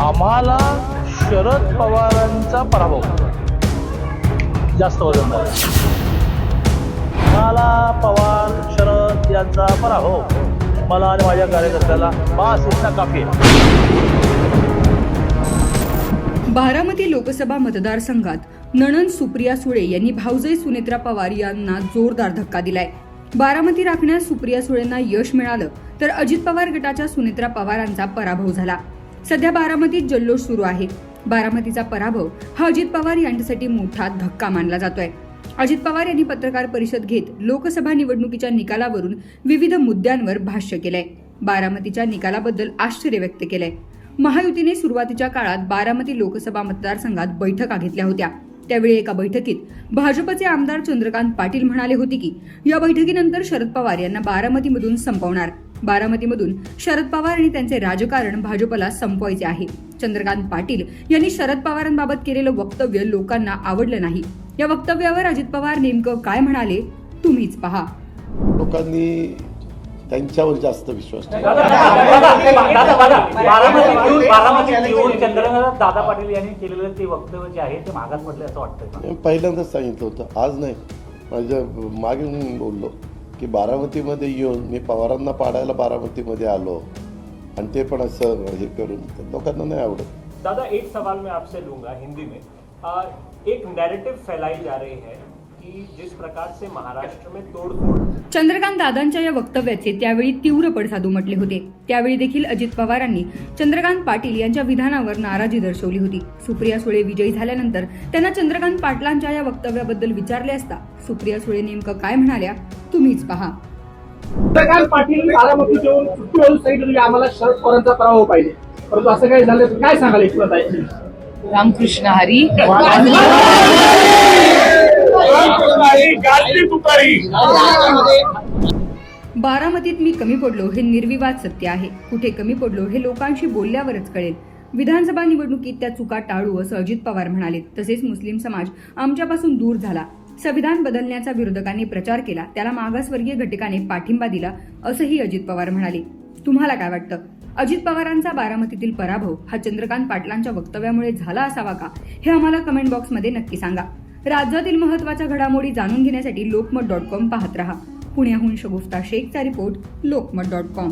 आम्हाला शरद पवारांचा पराभव. जास्त वजन झालं मला पवार शरद यांचा पराभव. मला आणि माझ्या कार्यकर्त्याला बास इतका काफी. बारामती लोकसभा मतदारसंघात नणन सुप्रिया सुळे यांनी भाऊजई सुनेत्रा पवार यांना जोरदार धक्का दिलाय. बारामती राखण्यास सुप्रिया सुळेंना यश मिळालं तर अजित पवार गटाच्या सुनेत्रा पवारांचा पराभव झाला. सध्या बारामतीत जल्लोष सुरू आहे. बारामतीचा पराभव हा अजित पवार यांच्यासाठी मोठा धक्का मानला जातोय. अजित पवार यांनी पत्रकार परिषद घेत लोकसभा निवडणुकीच्या निकालावरून विविध मुद्द्यांवर भाष्य केलंय. बारामतीच्या निकालाबद्दल आश्चर्य व्यक्त केलंय. महायुतीने सुरुवातीच्या काळात बारामती लोकसभा मतदारसंघात बैठका घेतल्या होत्या. त्यावेळी एका बैठकीत भाजपचे आमदार चंद्रकांत पाटील म्हणाले होते की या बैठकीनंतर शरद पवार यांना बारामतीमधून संपवणार. बारामतीमधून शरद पवार आणि त्यांचे राजकारण भाजपला संपवायचे आहे. चंद्रकांत पाटील यांनी शरद पवारांबाबत केलेलं वक्तव्य लोकांना आवडलं नाही. या वक्तव्यावर अजित पवार नेमकं काय म्हणाले तुम्हीच पहा. लोकांनी त्यांच्यावर जास्त विश्वास ठेवला. दादा दादा बारामती घेऊन बारामती घेऊन चंद्रकांत दादा पाटील यांनी केलेलं ते वक्तव्य जे आहे ते मागात पडले असं वाटतंय मी पहिल्यांदाच सांगितलं होतं. आज नाही. माझ्या मागे मी बोललो. की बारामतीमध्ये येऊन मी पवारांना पाडायला बारामतीमध्ये आलो. आणि ते पण असं हे करून लोकांना नाही आवडत. दादा एक सवाल मैं आपसे लूंगा हिंदी में. आ, एक नैरेटिव फैलाई जा रही है कि जिस प्रकार से महाराष्ट्र में तोड़फोड़ चंद्रकांत दादांच्या या वक्तव्याचे त्यावेळी तीव्र पडसाद उमटले होते. त्यावेळी देखील अजित पवारांनी चंद्रकांत पाटील यांच्या विधानावर नाराजी दर्शवली होती. सुप्रिया सुळे विजयी झाल्यानंतर त्यांना चंद्रकांत पाटलांच्या या वक्तव्याबद्दल विचारले असता सुप्रिया सुळे नेमकं काय म्हणाल्या? तुम्हीच पहा. पाटील बारामती सुट्टीवरून सांगितलं की आम्हाला शरद पवारांचा पराभव पाहिजे. परंतु असं काही झालं तर काय सांगाल? रामकृष्ण हरी. बारामतीत मी कमी पडलो हे निर्विवाद सत्य आहे. कुठे कमी पडलो हे लोकांशी बोलल्यावरच कळेल. विधानसभा निवडणुकीत त्या चुका टाळू असं अजित पवार म्हणाले. तसेच मुस्लिम समाज आमच्यापासून दूर झाला. संविधान बदलण्याचा विरोधकांनी प्रचार केला. त्याला मागासवर्गीय घटकाने पाठिंबा दिला असंही अजित पवार म्हणाले. तुम्हाला काय वाटतं? अजित पवारांचा बारामतीतील पराभव हा चंद्रकांत पाटलांच्या वक्तव्यामुळे झाला असावा का? हे आम्हाला कमेंट बॉक्समध्ये नक्की सांगा. राज्यातील महत्त्वाच्या घडामोडी जाणून घेण्यासाठी लोकमत डॉट कॉम पाहत रहा. पुण्याहून शगुफ्ता शेखचा रिपोर्ट लोकमत डॉट कॉम